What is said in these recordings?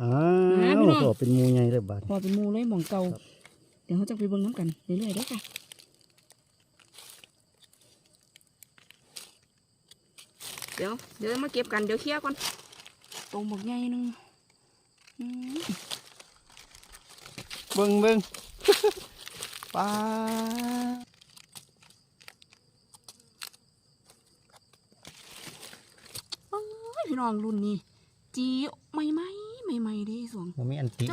อ้านะวพี่น้องพอเป็นหมูใหญ่เลยบาด พอเป็นหมูเลยหมองเก่าครับ เดี๋ยวเขาจะไปเบิ่งน้ำกันเรื่อยๆเด้อค่ะเดี๋ยวเดี๋ยวมาเก็บกันเดี๋ยวเคลียร์ก่อนตรงบอกใหญ่หนึงอืมเบิ่งเบิ่งปลาโอ้ยพี่น้องรุ่นนี้จีใหม่ไหม ใหม่ๆเด้สวงบ่มีอันติ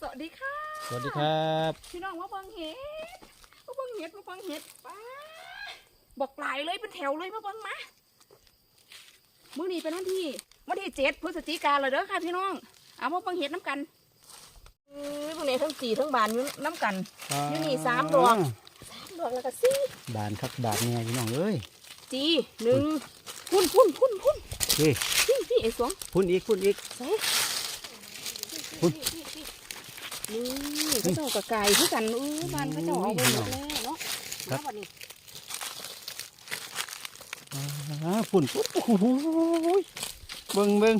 สวัสดีค่ะ สวัสดีครับพี่น้องมาเบิ่งเห็ดมาเบิ่งเห็ดมาเบิ่งเห็ดป้าบอกหลายเลยเป็นแถวเลยมาเบิ่งมามื้อนี้เป็นวันที่วันที่เจ็ดพฤศจิกาเลยเด้อค่ะพี่น้อง เอามาเบิ่งเห็ดน้ำกันเอ้ยพวกนี้ทั้งจีทั้งบานอยู่น้ำกันอยู่นี่สามดอกสามดอกแล้วก็สี่บานครับบานเนี่ยพี่น้องเอ้ยจีหนึ่งพุ่นพุ่นพุ่นพุ่น เฮ้ยพี่พี่ไอ้สวงพุ่นอีกพุ่นอีกใส่พุ่นนี่เขาเจ้ากระไก่คือกันเออบ้านเขาเจ้าเอาไปหมดแล้วเนาะครับมาวันนี้อ่าพุ่นพุ่นโอ้โหเบิ่งเบิ่ง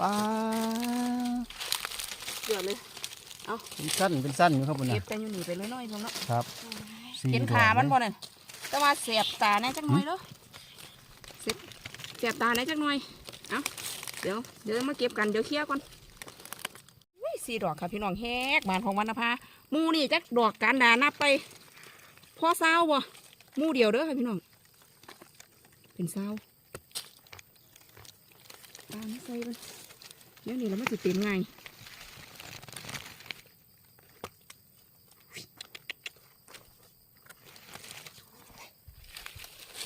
ปลาเดือดเลยเป็นสั้นเป็นสั้นอยู่ครับพุ่นเก็นะบกันอยู่นี่ไปเลยน้อยๆเนาะครับสี่เห็นดอกขามันเลยบ่เนี่ยแต่ว่าเสียบตาแน่จักหน่อยเด้อเสียบเสียบตาแน่จักหน่อย เอาเดี๋ยวเดี๋ยวมาเก็บกันเดี๋ยวเคลียร์ก่อนอุ้ยสี่ดอกค่ะพี่น้องแฮกบานของวันนภาหมูนี่จักดอกการดานับไปพ่อเศร้าบ่มูเดียวเด้อค่ะพี่น้อง เป็นเศร้าตาไม่ใส่มันเดี๋ยวนี้เราไม่ติดเต็มไง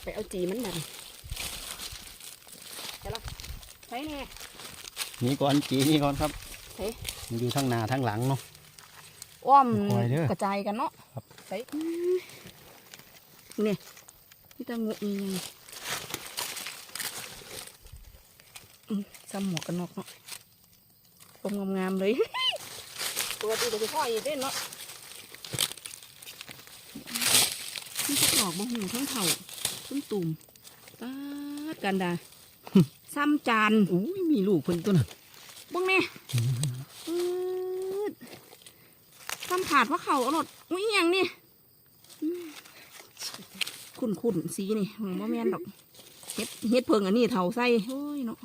ไปเอาจีมันแบบ ใช่แน่นี่ก่อนจีนี่ก่อนครับเฮ้ยมันอยู่ทั้งหน้าทั้งหลังเนาะอ้อมคอยเด้อกระจายกันเนาะครับใส่นี่นี่ตะงูอีหยังอืมซ้ำหมวกกันน็อกเนาะผมงามๆเลยตัวตีตัวพ่ออีกเด้นเนาะนี่สักดอกบะหูทั้งเถ่าทั้งตุ่มตาดกันดา ซ้ำจานอุ้ยมีลูกเพิ่นตัวน่ะบ้งแน่อืดซ้ำผาดว่าเขาเอารถอุ้ยอหย่างนี่อืมขุ่นๆสีนี่ของบ่แม่นดอกเฮ็ดเฮ็ดเพิงอันนี้เถาใส่โอ้ยเนาะ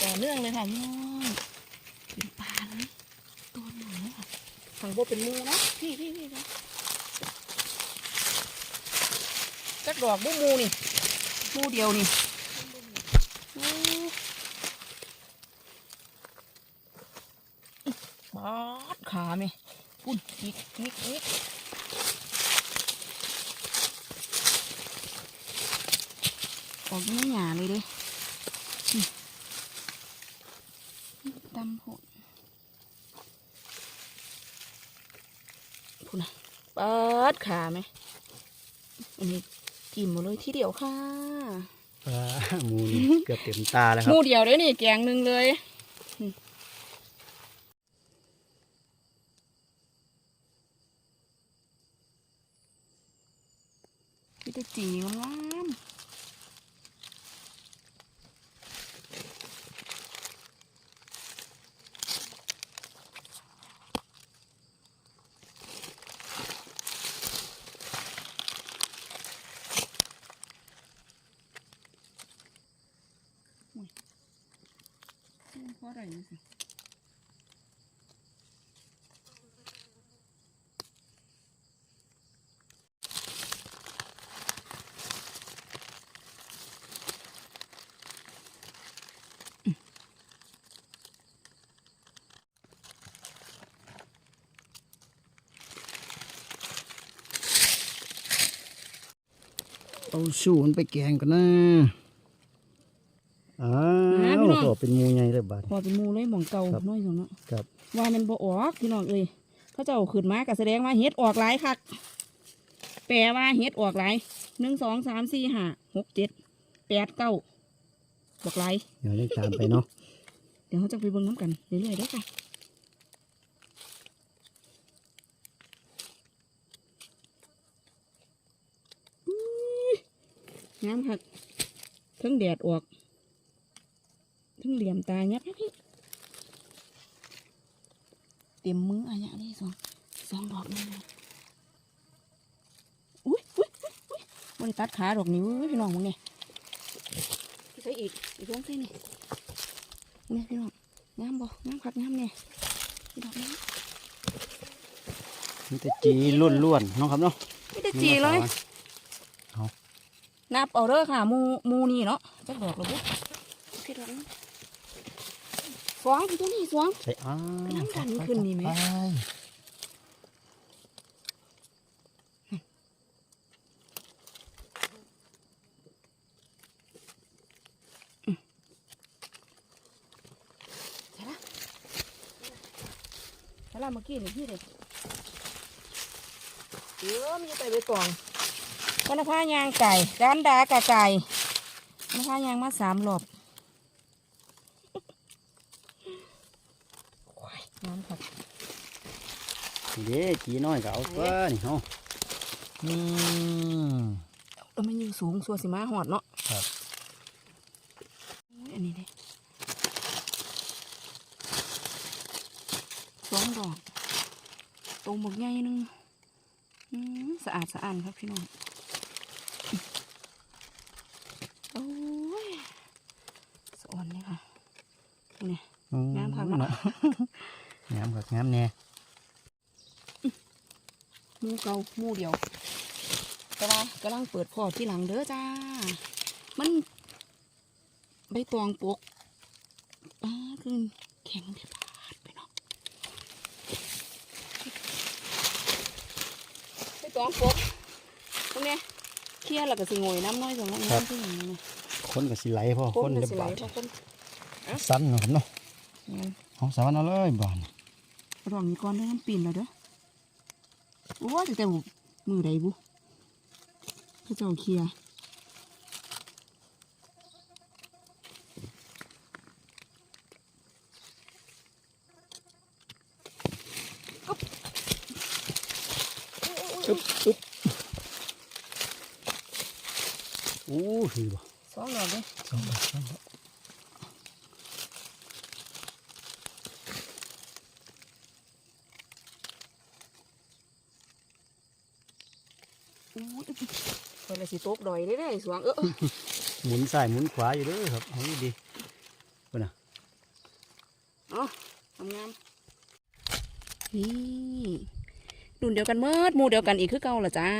ต่อเนื่องเลยค่ะพี่น้องเป็นปลาเลยตัวหนูค่ะฝั่งบ่เป็นหมูนะพี่พี่พี่นะ จักดอกบ่หมูนี่มูเดียวนี่โอ้ปาดขาไหมปุ่นอีกอีกอีกออกไม่หยาเลยเด้อืมตำโหดพูดนะปาดขาไหมอันนี้ กินหมดเลยทีเดียวค่ะ ปลาหมูนี่เกือบเต็มตาแล้วคหรับมูเดียวเลยนี่แกงหนึ่งเลยอืมพี่ตะจีงามเพราะ อะไรนี่สิเอาสู้มันไปแกงกันนะาวพอเป็นหมูใหญ่เลยบาด พอเป็นหมูเลยหมองเก่าครับน้อยสองเนาะครับ ว่ามันบ่ออกพี่น้องเอ้ยเขาเจ้าขึ้นมาก็แสดงว่าเฮ็ดออกหลายคักแปลว่าเฮ็ดออกหลายหนึ่งสองสามสี่ห้าหกเจ็ดแปดเก้าบอกหลายเดี๋ยวได้ตามไปเนาะ เดี๋ยวเขาจะไปเบิ่งน้ำกันเรื่อยๆเด้อค่ะอื้องามคักเทั้งแดดออกเทั้งเหลี่ยมตายัดนะพี่เต็มมืออันเนี้ยนี่สองสองดอกนี่เลยอุ้ยอุ้ยอุ้ยอุ้ยบริตัดขาดอกนิ้วพี่น้องมึงเนี่ยใส่อีกอีกลงใส่นี่เนี่ยพี่น้องงามบ่งามคักงามเนี่ยอีดอกนี้มีแต่จีล้วนๆเนาะครับเนาะไม่ได้จีเลยนับเอาเด้อค่ะหมูหมูนี่เนาะจักดอกและบุพี่ดอกนี้ สวงตัวนี้สวงใส่อ้าน้ำดันขึ้นนี่ไหมไปใช่ละใช่ละเมื่อกี้นี่พี่เลยเดี๋ยวมันจะไปไปกล่องกันพายางไก่การดากะไก่กันพายางมาสามรอบโอ้ย น้ำผักเด้จีน้อยก็เอาตัวนี่เนาะอืมเออมันอยู่สูงสัวสิมาหอดเนาะครับโอ้ยอันนี้เด้สองดอกตรงหมกใหญ่หนึงอืมสะอาดสะอาดครับพี่น้องโอ้ยสะอ่อนเลยค่ะนี่อืงามคักเนาะเนาะ งามคักงามแน่หมูเกาหมูเดียว แต่ว่ากำลังเปิดพอที่หลังเด้อจ้า มัน ใบตองปกป้าคือแข็งเดือดบาดไปเนาะใบตองปกตรงเนี้ยเคลียร์แล้วก็สิงอยน้ำน้อยสองน้ำน้ำที่อย่างนี้นะคนก็สิไหลพ่อคคนนก็เดือสิไหลบาดเพราะคนสั้นเนาะครับเนาะงั้นเอาสาวันเอาเลยบ้าน รองนี้ก่อนเด้อน้ำปีนแล้วเด้อโอ้ยแต่แต่มือใดบุพระเจ้าเคลียร์อึ๊บอึ๊บอู้หือบ่สองดอกเลยสองดอกสองดอก โอ้ยเปิดเลยสิตกดอยได้ได้สวงเออหมุนซ้ายหมุนขวาอยู่เด้อครับเอาดีๆพุ่นน่ะเอาทำงามนี่รุ่นเดียวกันเมิดหมูเดียวกันอีกคือเก่าละจ้า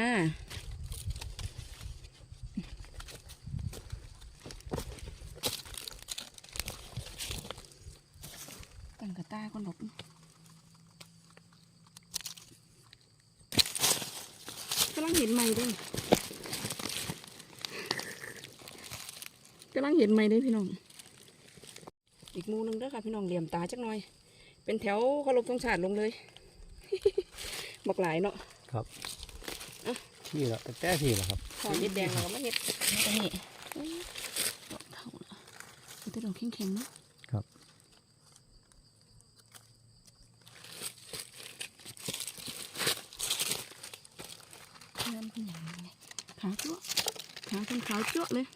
ตั้งกระตาก่อนดอกกำลังเห็นไหมเด้วย กำลังเห็นไหมเด้วยพี่น้อง อีกหมูหนึงเด้อค่ะพี่น้องเหลี่ยมตาจักหน่อย เป็นแถวเคารพธงชาติลงเลย บอกหลายเนาะครับพี่ละแต่แต่พี่ละครับขอเห็ดแดงเราก็ไม่เห็ดอันนี้เอ้ยดอกเท่าละเอาแต่ดอกแข็งๆเนาะครับน้ำเป็นอย่างไรขาวจั่วขาเป็นขาวจั่วเลย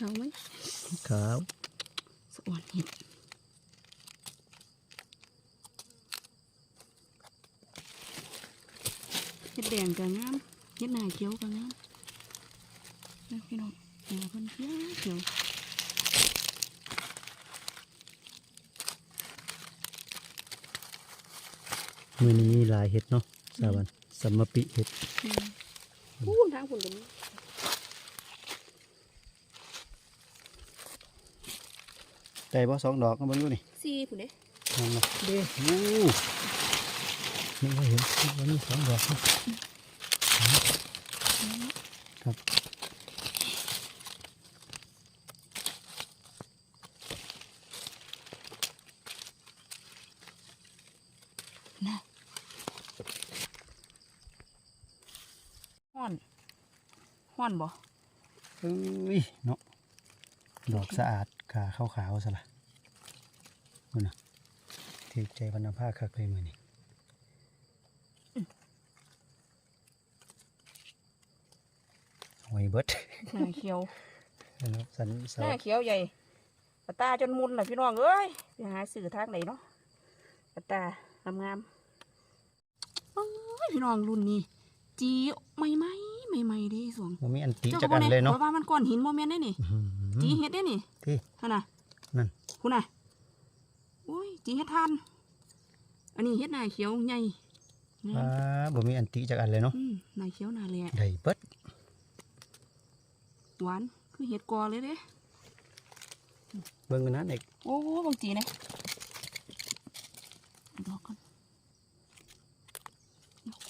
ขาวไหมครับสะอ่อนเห็ดเห็ดแดงก็งามเห็ดหน้าเขียวก็งามนะพี่น้องหน้าเพิ่นเขียวเขียวมือนี้มีหลายเห็ดเนาะสาวันสัมมปิเห็ดพูนทางคุณกัน ได้บ่สองดอกก็บ่รู้นี่สี่คุณเด้นั่นเนาะเด้อู้นึกว่าเห็นนึกว่ามีสองดอกเนาะครับนะห้อนห้อนบ่เอ้ยเนาะดอกสะอาด ขาขาวๆซะละมันน่ะถือใจบรรณภาคักเลยมือนี่หอยเบิดหน้าเขียวเห็นไหมสันเสาหน้าเขียวใหญ่ปะตาจนมุนเลยพี่น้องเอ้ยไปหาสื่อทางไหนเนาะปะตางามๆโอ้ยพี่น้องรุ่นนี้จีใหม่ๆ ใหม่ๆเด้สวงมันมีอันติเจ้าจากก็อันเลยเนาะเพราะว่ามันก้อนหินโมเมนต์ได้นี่อื้อหือจีเฮ็ดได้นี่ที่นั่นน่ะนั่นคุณน่ะโอ้ยจีเฮ็ดทาน อันนี้เฮ็ดหน้าเขียวใหญ่งาอ่ามบ่มีอันติจากอันเลยเนาะอืมหน้าเขียวหน้าแหลได้เบิดหวานคือเห็ดกอเลยเด้เบิ่งกันนะเด็กโอ้โหบางจีเนี่ยดอกก่อน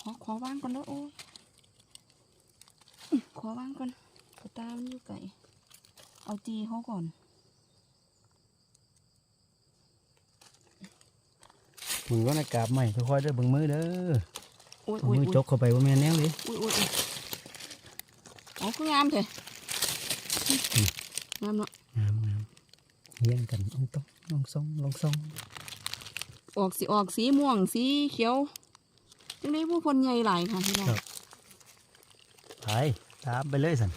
ขอขอวางก่อนเด้อโอ้ยอื้อ ขอวางก่อนกระตามันอยู่ไก่ เอาจีเขาก่อนมึงก็ในกราบใหม่ค่อยๆเด้อเบิ่งมือเด้อโอ้ยเอาโอ้ยมือโอ้ยจกเข้าไปบ่แม่นแนวเลยอุ้ยอุ้ยอุ้ยอ๋อคืองามเถอะงามเนาะงามงามเฮียงกันลองต้องลองซองลองซองออกสีออกสีม่วงสีเขียวจังได้ผู้คนใหญ่หลายค่ะพี่น้องไป ตามไปเลยสัน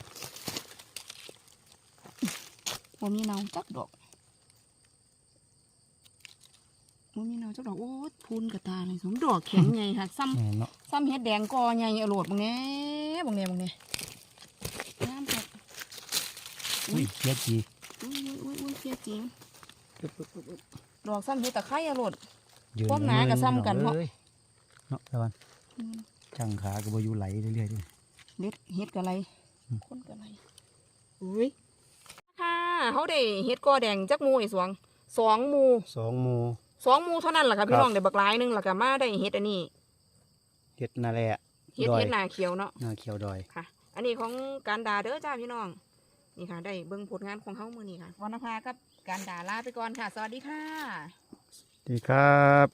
ผมมีเนาจักดอกผมมีเนาจักดอก โอ้ยพูนกระตาเลยสมดอกแข็งใหญ่ค่ะซ้ำ แม่นเนาะซ้ำเฮ็ดแดงกอใหญ่อรดบางแน่บางแน่บางแน่งามครับอุ้ยเทียจีอุ้ยอุ้ยอุ้ยอุ้ยเสียจริงดอกซ้ำเฮ็ดตะไคร้อรดยืนพวกหนากับซ้ำกันเนาะ เนาะเนาะตะวันจังขาก็บ่อยู่ไหลเรื่อยๆด้วย เล็ดเฮ็ดกะไรอืมคนกะไรอุ้ยค่ะเขาได้เฮ็ดกอแดงจักหมูไอ้สวงสองหมูสองหมู่สองหมูเท่านั้นแหละค่ะพี่ครับน้องได้บักหลายหนึงแล้วก็มาได้เฮ็ดอันนี้เฮ็ดนาแหละเฮ็ดดอยเฮ็ดหน้าเขียวเนาะหน้าเขียวดอยค่ะ อันนี้ของการดาเด้อจ้าพี่น้องนี่ค่ะ ได้เบิ่งผลงานของเขามือนี้ค่ะวรรณภากับการดาลาไปก่อนค่ะ สวัสดีค่ะ ดีครับ